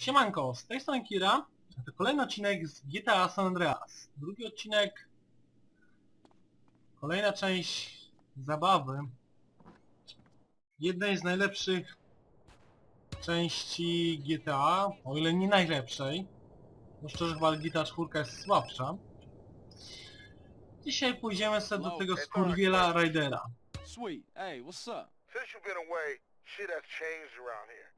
Siemanko, z tej strony Kira. To kolejny odcinek z GTA San Andreas. Drugi odcinek... Kolejna część zabawy. Jednej z najlepszych części GTA, o ile nie najlepszej. Bo szczerze chyba GTA 4 jest słabsza. Dzisiaj pójdziemy sobie do tego skurwiela Raidera. Sweet. Hey, what's up? Since you've been away, shit has changed around here.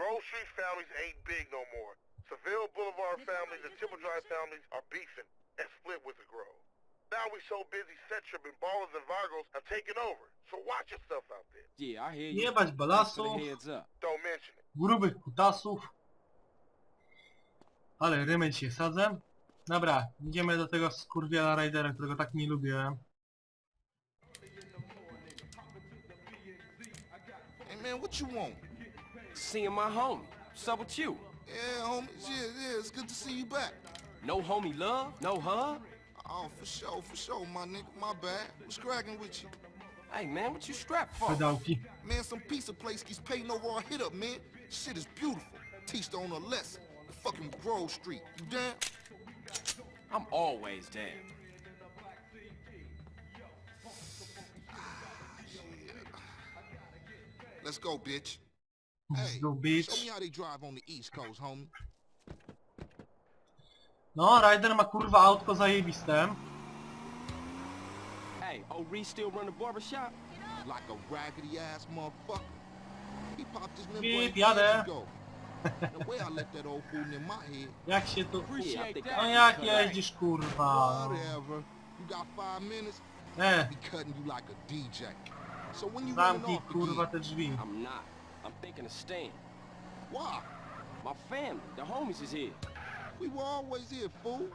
Grove Street families ain't big no more. Seville Boulevard families and Timber Drive families are beefing and split with the Grove. Now we so busy set tripping ballers and Vargos have taken over. So watch yourself out there. Yeah, I hear you. Jebać balasów, heads up. Don't mention it. grubych kutasów. Ale rymy się sadzę. Dobra, idziemy do tego skurwiela Raidera, którego tak nie lubię. Hey man, what you want? Seeing my homie. What's up with you? Yeah, homie. yeah, yeah, it's good to see you back. No homie love? No hug? Oh, for sure, for sure, my nigga, my bad. What's cracking with you? Hey man, what you strapped for? Pedałki. Man, some pizza place keeps paying over our hit up, man. Shit is beautiful. Teach the owner a lesson. The fucking Grove Street. You down? I'm always down. Ah, shit. Let's go, bitch. Hey, Go show me how they drive on the East Coast, homie. No, Raider ma kurwa autko zajebiste. Hey, old Reese still run the barbershop? Like a raggedy ass motherfucker. He popped his member Beep, eight years jadę. ago. the way I let that old fool in my head. Jak się think No jak jeździsz kurwa? Whatever. You got five minutes? E, be cutting you like a DJ. So when you running zamknij off kurwa again, te drzwi. I'm not. I'm thinking of staying. why? My family, the homies is here. We were always here, fool.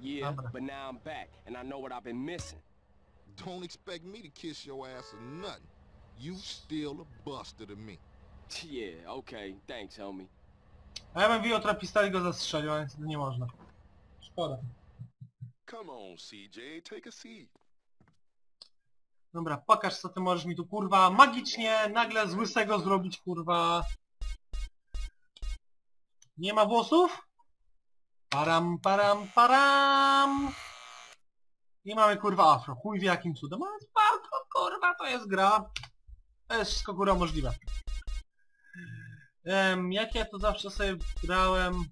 Yeah, but now I'm back, and I know what I've been missing. Don't expect me to kiss your ass or nothing. You still a buster to me. yeah, okay. Thanks, homie. A ja bym wyjął trapista i go zastrzelił, ale niestety nie można. Szkoda. Come on, CJ, take a seat. Dobra, pokaż co ty możesz mi tu kurwa magicznie nagle z łysego zrobić kurwa. Nie ma włosów? Param, param, param. I mamy kurwa afro. Chuj wie jakim cudem. Ale spoko kurwa to jest gra. To jest wszystko kurwa możliwe. Em, jak ja to zawsze sobie grałem.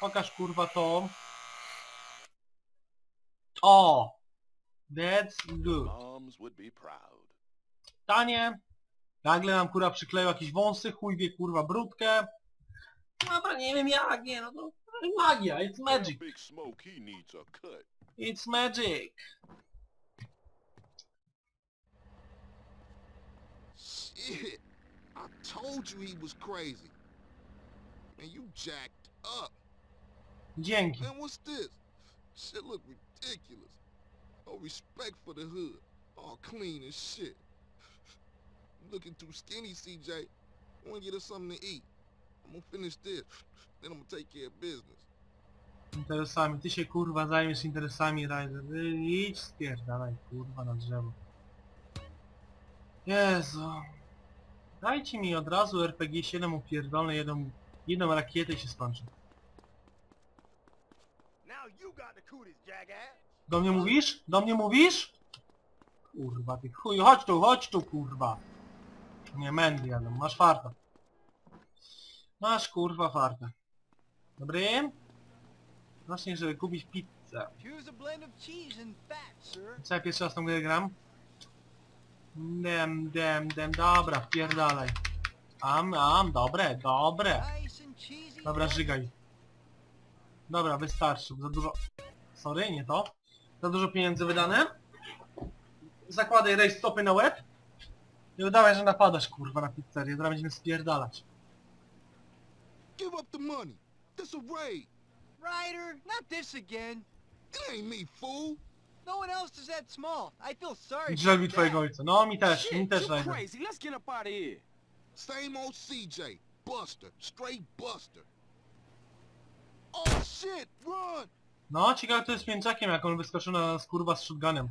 Pokaż kurwa to. O! That's good. Moms would be proud. Tanie. Nagle nam kurwa przykleił jakieś wąsy, chuj wie kurwa brudkę. Dobra, nie wiem jak, nie no to magia, it's magic. It's magic. Shit. I told you he was crazy. And you jacked up. Dzięki. Man, what's this? Shit look ridiculous. No respect for the hood. All clean as shit. Looking too skinny, CJ. I wanna get us something to eat. I'm gonna finish this. Then I'm gonna take care of business. Interesami. Ty się kurwa zajmiesz interesami Ryder. Ty Idź spierdalaj kurwa na drzewo. Jezu. Dajcie mi od razu RPG 7 upierdolę jedną, jedną rakietę i się skończy. Now you got the cooties, jackass. Do mnie mówisz? Do mnie mówisz? Kurwa ty chuj, chodź tu, chodź tu kurwa. Nie mędy jadą, masz farta. Masz kurwa farta. Dobry? Właśnie, żeby kupić pizzę. Here's a blend of cheese and fat, sir. Co ja pierwszy raz tą grę gram? Dem, dem, dem, dobra, wpierdalaj. Am, am, dobre, dobre. Nice and cheesy. Dobra, żygaj. Dobra, wystarczy, za dużo... Sorry, nie to. Za dużo pieniędzy wydane. Zakładaj rejs stopy na łeb. I udawaj, że napadasz kurwa na pizzerię, zaraz będziemy spierdalać. Give up the money. This a raid. Ryder, not this again. It ain't me, fool. No one else is that small. I feel sorry. Drzewi for your twojego ojca. No, mi też, mi Shit, też, you Ryder. crazy. Let's get up out of here. Same old CJ. Buster. Straight Buster. Oh shit, run! No, ciekawe to jest z pięczakiem, jak on wyskoczył na nas kurwa z shotgunem.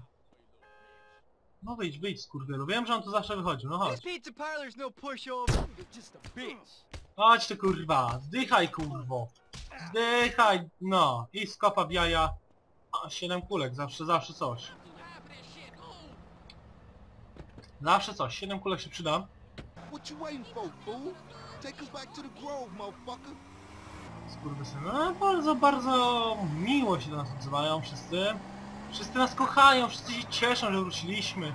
No wyjdź, wyjdź skurwielu. Wiem, że on tu zawsze wychodził, no chodź. This pizza parlor's no pushover. You're just a bitch. Chodź ty kurwa, zdychaj kurwo. Zdychaj, no. I skopa w jaja. A, 7 kulek, zawsze, zawsze coś. Zawsze coś, 7 kulek się przyda. What you waiting for, fool? Take us back to the grove, motherfucker. Skurwysyny. No, bardzo, bardzo miło się do nas odzywają wszyscy. Wszyscy nas kochają, wszyscy się cieszą, że wróciliśmy.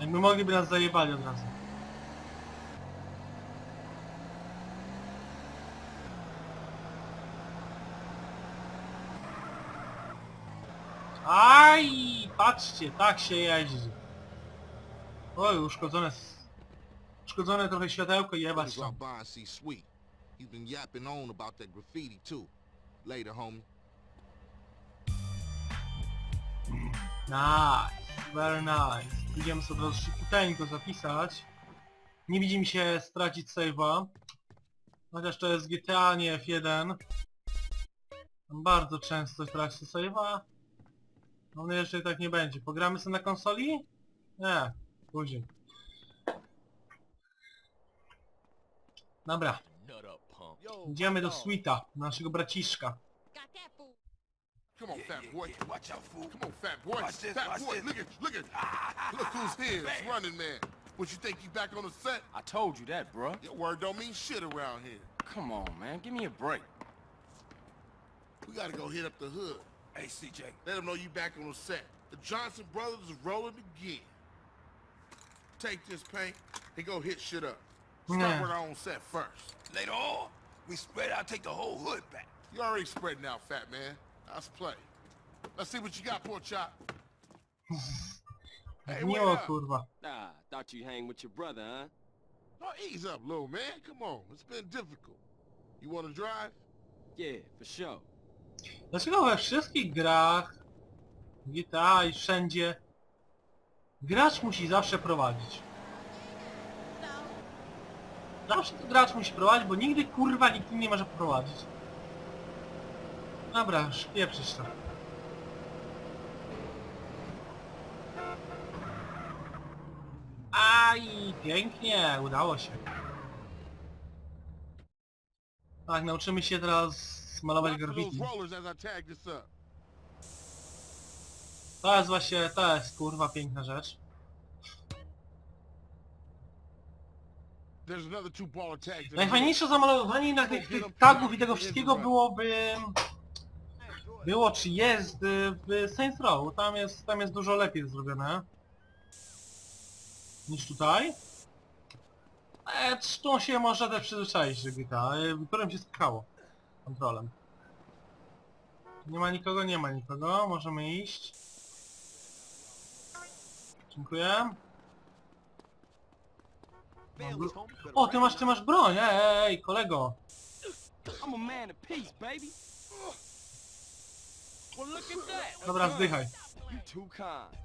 Jakby mogliby nas zajebali od razu. Aj, patrzcie, tak się jeździ. Oj, uszkodzone, uszkodzone trochę światełko, jebać tam. He's been yapping on about that graffiti, too. Later, homie. Nice, very nice. Idziemy sobie od razu szybciuteńko zapisać. Nie widzi mi się stracić save'a. Chociaż to jest GTA, nie F1. Tam bardzo często traci save'a. Mam nadzieję, że tak nie będzie. Pogramy sobie na konsoli? Nie, później. Dobra, idziemy do Sweeta, naszego braciszka. Got that fool. Come on, fat boy. Watch out, fool. Come on, fat boy. Watch this, fat watch boy, this. look at, look at. Ah, look who's here. It's running man. What you think you back on the set? I told you that, bruh. Your word don't mean shit around here. Come on, man. Give me a break. We gotta go hit up the hood. Hey, CJ. Let them know you back on the set. The Johnson brothers is rolling again. Take this paint and go hit shit up. Start Yeah. with our own set first. Later on, we spread out, take the whole hood back. You already spreading out, fat man. Let's play. Let's see what you got, poor chop. Hey, wait Miło up. kurwa. Ah, thought you hang with your brother, huh? Oh, ease up, little man. Come on. It's been difficult. You want to drive? Yeah, for sure. Dlaczego we wszystkich grach, GTA i wszędzie, gracz musi zawsze prowadzić? Zawsze to gracz musi prowadzić, bo nigdy kurwa nikt nie może prowadzić. Dobra, już pieprzyć to. Aj, pięknie, udało się. Tak, nauczymy się teraz malować Watch for those graffiti. rollers as I tag this up. To jest właśnie, to jest kurwa piękna rzecz. There's another two baller tags. in the Najfajniejsze zamalowanie jednak tych, tych tagów i tego wszystkiego byłoby... Było czy jest y, w Saints Row. Tam jest, tam jest dużo lepiej zrobione. Niż tutaj. Zresztą się można też przyzwyczaić do GTA, w którym się skakało. Kontrolem. Nie ma nikogo, nie ma nikogo. Możemy iść. Dziękuję. O, ty masz, ty masz broń, ej, kolego. I'm a man of peace, baby. Well, look at that. Dobra, zdychaj. You too kind.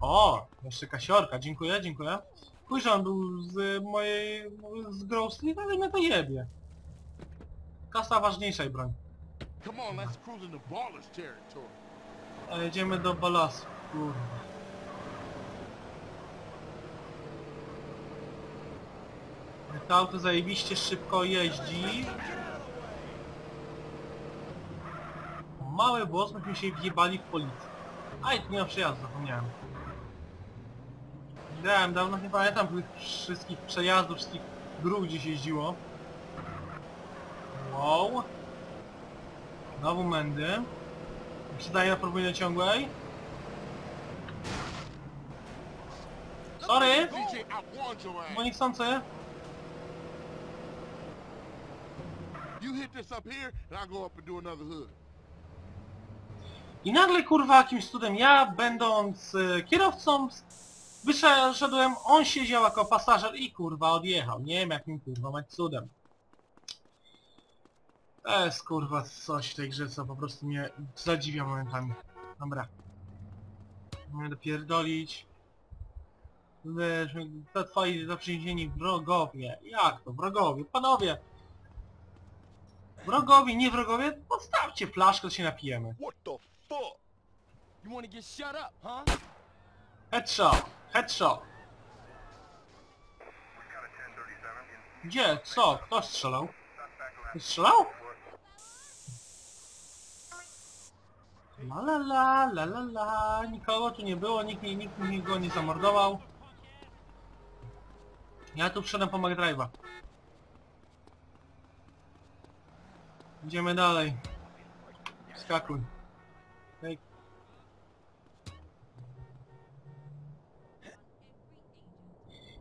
O, jeszcze kasiorka, dziękuję, dziękuję. Kurczę, on był z mojej... z Street, ale mnie to jebie. Kasa ważniejsza i broń. Come on, let's cruise into ballers territory. A jedziemy do Balasu, kurwa. To auto zajebiście szybko jeździ. O, Mały włos, myśmy się wjebali w policję. Aj, tu nie ma przejazdu, zapomniałem. Grałem dawno, nie pamiętam tych wszystkich przejazdów, wszystkich dróg, gdzie się jeździło. Wow. Znowu mędy. Przydaje na podwójnej ciągłej. Sorry! I. Bo niechcący. You hit this up here, and I'll go up and do another hood. I nagle kurwa jakimś cudem ja będąc e, kierowcą wyszedłem, on siedział jako pasażer i kurwa odjechał. Nie wiem jakim kurwa mać cudem. To jest kurwa coś w tej grze co po prostu mnie zadziwia momentami. Dobra. Mogę dopierdolić. Wiesz, to twoi zaprzyjaźnieni wrogowie. Jak to? Wrogowie? Panowie! Wrogowie, nie wrogowie? Podstawcie flaszkę, to się napijemy. What the fuck? You wanna get shut up, huh? Headshot! Headshot! Gdzie? Co? Kto strzelał? Ktoś strzelał? La la la, la la la, nikogo tu nie było, nikt, nikt, nikt go nie zamordował. Ja tu wszedłem po McDrive'a. Idziemy dalej. Skakuj. Hej.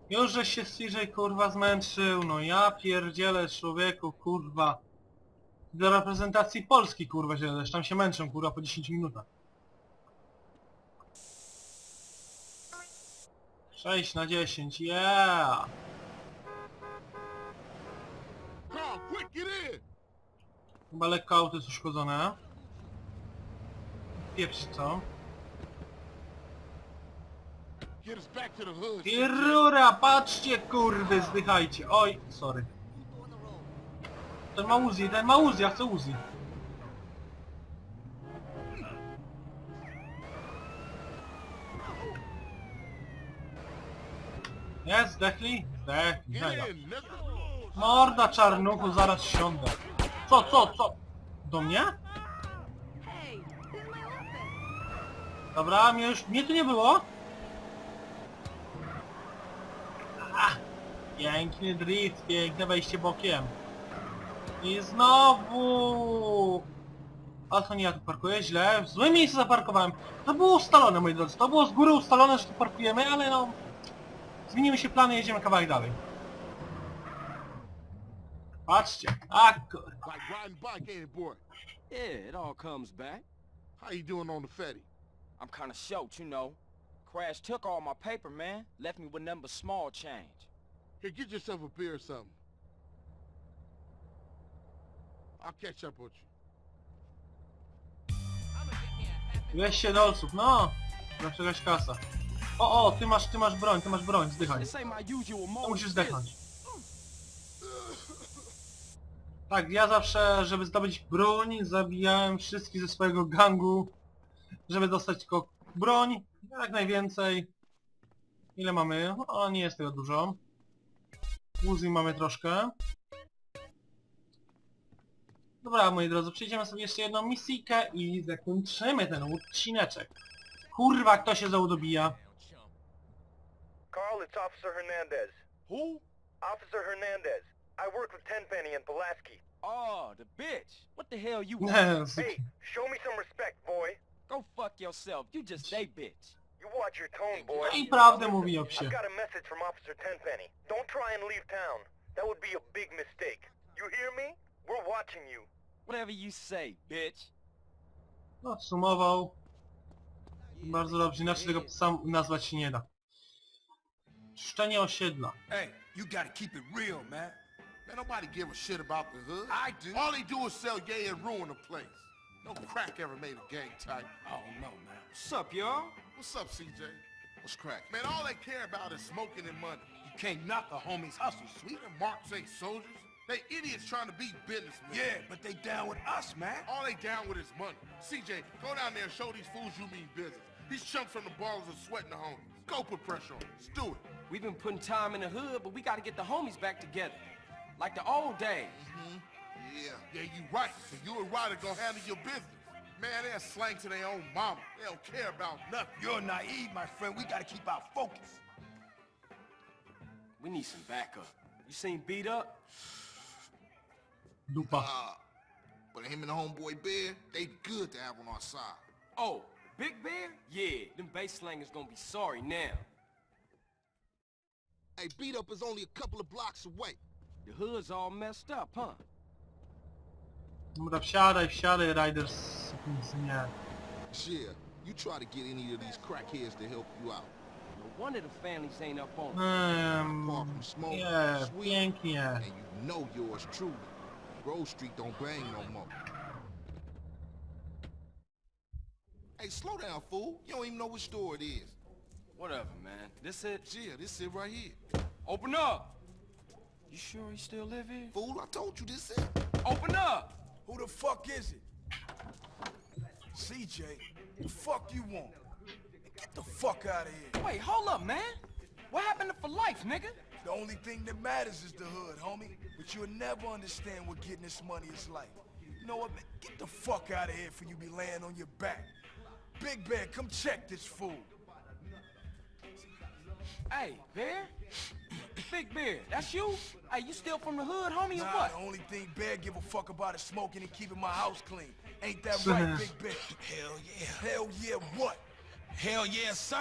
Już żeś się CJ kurwa zmęczył, no ja pierdzielę człowieku kurwa. Do reprezentacji Polski kurwa się tam się męczą kurwa po 10 minutach. 6 na 10, yeah! Carl! Chyba lekko auto jest uszkodzone. Pieprz co? Pirura, patrzcie kurwy, zdychajcie. Oj, sorry. Ten ma Uzi, ten ma Uzi, ja chcę Uzi. Jest, zdechli? Zdechli, nigga. Morda czarnuchu, zaraz siądę. Co, co, co? Do mnie? Dobra, mnie już, mnie tu nie było. Ach, piękny drift, piękne wejście bokiem. I znowu... A to nie ja tu parkuję, źle. W złym miejscu zaparkowałem. To było ustalone, moi drodzy. To było z góry ustalone, że tu parkujemy, ale no... Zmieniły się plany, jedziemy kawałek dalej. Patrzcie. A kur... Like riding bike, ain't it, boy? Yeah, it all comes back. How you doing on the Fetty? I'm kinda short, you know. Crash took all my paper, man. Left me with nothing but small change. Here, get yourself a beer or something. I'll catch up with you. 200 dolców, no! Zawsze jakaś kasa. O, o, ty masz, ty masz broń, ty masz broń, zdychaj. This ain't my usual To mode. musisz of zdechnąć. Tak, ja zawsze, żeby zdobyć broń, zabijałem wszystkich ze swojego gangu, żeby dostać tylko broń, jak najwięcej. Ile mamy? O, nie jest tego dużo. Uzi mamy troszkę. Dobra, moi drodzy, przejdziemy sobie jeszcze jedną misyjkę i zakończymy ten odcineczek. Kurwa, kto się zaudobija? Carl, it's Officer Hernandez. Who? Officer Hernandez. I work with Tenpenny and Pulaski. Oh, the bitch. What the hell you want? Nie, Hey, show me some respect, boy. Go fuck yourself. You just say bitch. You watch your tone, boy. No i prawdę mówi o psie. I've got a message from Officer Tenpenny. Don't try and leave town. That would be a big mistake. You hear me? We're watching you. Whatever you say, bitch. Podsumował. Bardzo dobrze, inaczej tego sam nazwać się nie da. Szczenie osiedla. Hey, you gotta keep it real, man. Man, nobody give a shit about the hood. I do. All they do is sell yay and ruin the place. No crack ever made a gang type. I don't know, man. What's up, y'all? What's up, CJ? What's crack? Man, all they care about is smoking and money. You can't knock a homie's hustle, sweet. Them marks ain't soldiers. They idiots trying to be businessmen. Yeah, but they down with us, man. All they down with is money. CJ, go down there and show these fools you mean business. These chumps from the ballers are sweating the homies. Go put pressure on them. Let's do it. We've been putting time in the hood, but we gotta get the homies back together. Like the old days. Yeah, yeah, you right. So you and Ryder gonna handle your business. Man, they're slang to their own mama. They don't care about nothing. You're naive, my friend. We gotta keep our focus. We need some backup. You seen beat up? Dupa. Uh, but him and the homeboy Bear, they good to have on our side. Oh, Big Bear? Yeah, them bass slangers gonna be sorry now. Hey, beat up is only a couple of blocks away. The hood's all messed up, huh? Dobra, wsiadaj, wsiadaj, Riders. Nie. Yeah, you try to get any of these crackheads to help you out. No wonder the families ain't up on it. Far from smoke, nie, sweet, pięknie. and you know yours truly. Grove Street don't bang no more. Hey, slow down, fool. You don't even know which store it is. Whatever, man. This it? Yeah, this it right here. Open up! You sure he still live here? Fool, I told you this is. Open up! Who the fuck is it? CJ, The fuck you want? Get the fuck out of here. Wait, hold up, man. What happened to for life, nigga? The only thing that matters is the hood, homie. But you'll never understand what getting this money is like. You know what, man? Get the fuck out of here for you be laying on your back. Big Bear, come check this fool. Hey, Bear? Big Bear, that's you? Hey, you still from the hood, homie, or Nah, what? the only thing Bear give a fuck about is smoking and keeping my house clean. Ain't that right, Big Bear? Hell yeah. Hell yeah, what? Hell yeah, sir.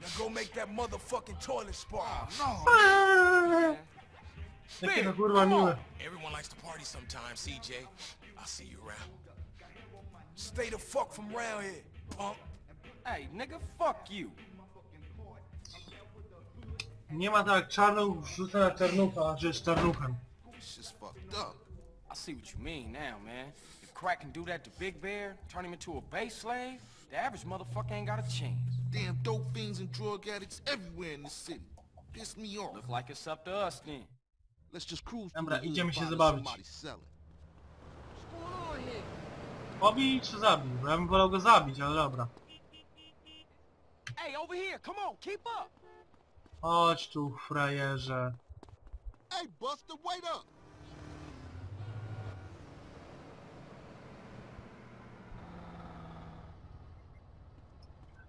Now go make that motherfucking toilet spark. Ah, no. Jakie to kurwa miłe. Everyone likes to party sometimes, CJ. I'll see you around. Stay the fuck from round here, punk. Hey, nigga, fuck you. Nie ma tak czarnuch wrzuca na czarnucha, że jest czarnuchem. Fucked up. I see what you mean now, man. If Crack can do that to Big Bear, turn him into a base slave, the average motherfucker ain't got a chance. Damn dope fiends and drug addicts everywhere in the city. Piss me off. Look like it's up to us then. Let's just cruise Dobra, the hood idziemy się find zabawić. somebody selling. Pobij czy zabij? Bo ja bym wolał go zabić, ale dobra. Hey, over here, come on, keep up. Chodź tu, frajerze. Hey, Buster, wait up!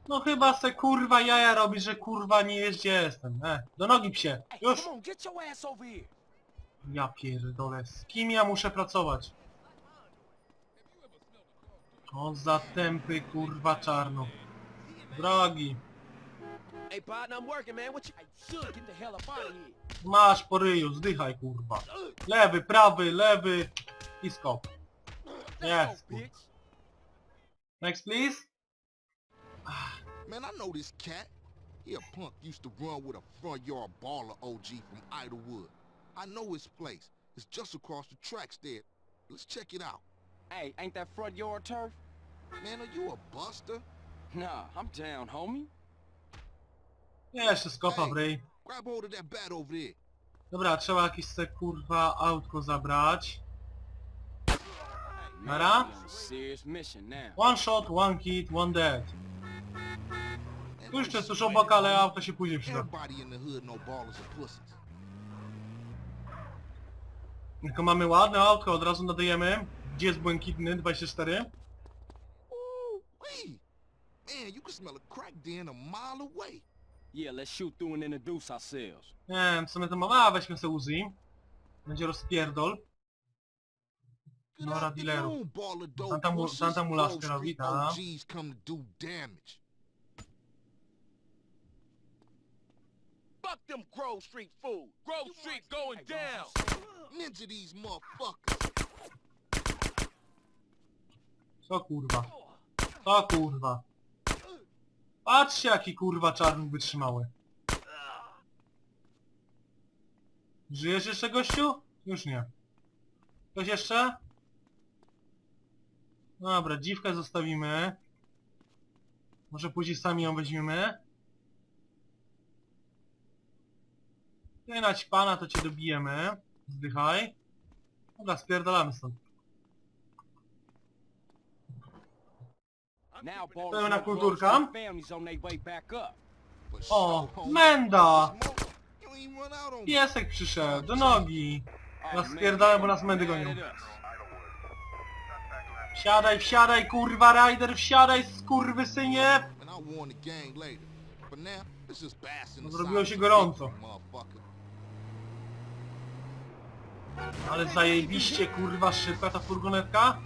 No chyba se kurwa jaja robi, że kurwa nie jest gdzie jestem. E, do nogi psie. Hey, Już! come on, get your ass over here. Ja pierdolę, z kim ja muszę pracować? O za tępy kurwa czarno. Drogi, Hey, partner, I'm working, man. What you... Hey, should get the hell up out of here. masz po ryju, zdychaj kurwa. Lewy, prawy, lewy i skok. Yes. bitch. Next please. Man, I know this cat. He a punk used to run with a front yard baller OG from Idlewood. I know his place. It's just across the tracks there. Let's check it out. Hey, ain't that front yard turf? Man, are you a buster? Nah, I'm down, homie. Jeszcze skopa w ryj. Grab hold of that bat over there. Dobra, trzeba jakieś se kurwa autko zabrać. Nara? serious mission now. One shot, one kid, one dead. Tu jeszcze obok, it, ale auto się później przyda. Everybody in the hood know ballers are pussies. Tylko mamy ładne autko, od razu nadajemy. Gdzie jest błękitny? 24. Ooh, wee. Man, you can smell a crack den a mile away. Yeah, let's shoot through and introduce ourselves. Nie wiem, co my to mamy. A, weźmy se Uzi. Będzie rozpierdol. Good Nora dealerów. afternoon, baller dope Santa Mu- pussies. Santa Mula Grove Sterowi, Street ta. OGs come to do damage. Fuck them Grove Street fools. Grove Street going down. Ninja these motherfuckers. Co kurwa? Co kurwa? Patrzcie jaki kurwa czarny wytrzymały. Żyjesz jeszcze gościu? Już nie. Ktoś jeszcze? Dobra, dziwkę zostawimy. Może później sami ją weźmiemy. Ty nać pana to cię dobijemy. Zdychaj. Dobra, spierdalamy stąd. Now, ballers Pełna know Grove kulturka. Street family's on their way back up. For O, menda! Piesek przyszedł, do nogi. Nas man, spierdala, bo nas medy gonią. Wsiadaj, wsiadaj, kurwa, rider, wsiadaj, skurwysynie! No, zrobiło się gorąco. Ale zajebiście, kurwa, szybka ta furgonetka.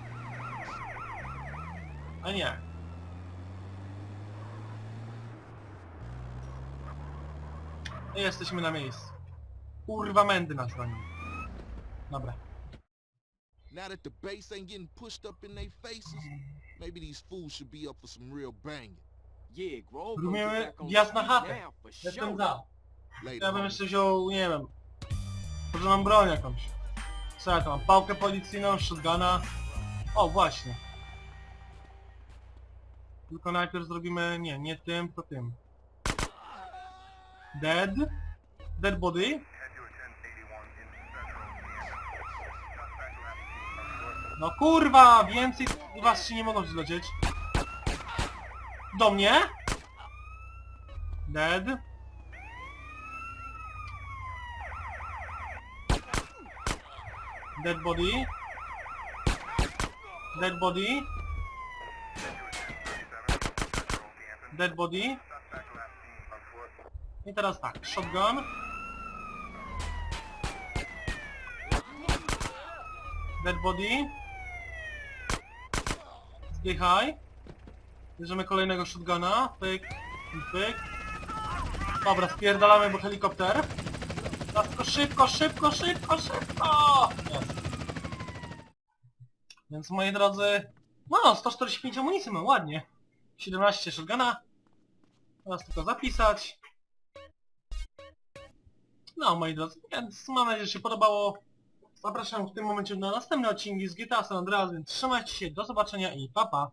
A nie. Jesteśmy na miejscu. Kurwa, mędy nas gonią. Dobra. Now that the bass ain't getting pushed up in their faces, maybe these fools should be up for some real banging. Yeah, Grove gonna Robimy get back on wjazd na speed chatę. now, for Jestem sure. za. Later, Ja bym homie. jeszcze wziął, nie wiem... Może mam broń jakąś. Co ja to mam? Pałkę policyjną, shotguna. O, właśnie. Tylko najpierw zrobimy... Nie, nie tym, to tym. Dead? Dead body? No kurwa! Więcej was się nie mogą zlecieć. Do mnie? Dead. Dead body. Dead body. Dead body. I teraz tak, shotgun. Dead body. Zdychaj. Bierzemy kolejnego shotguna. Pyk pyk. Dobra, spierdalamy, bo helikopter. Teraz tylko szybko, szybko, szybko, szybko! Więc moi drodzy... No, 145 amunicji mam, ładnie. 17 shotguna. Teraz tylko zapisać. No, moi drodzy, więc mam nadzieję, że się podobało. Zapraszam w tym momencie na następne odcinki z GTA San Andreas, więc trzymajcie się, do zobaczenia i pa pa!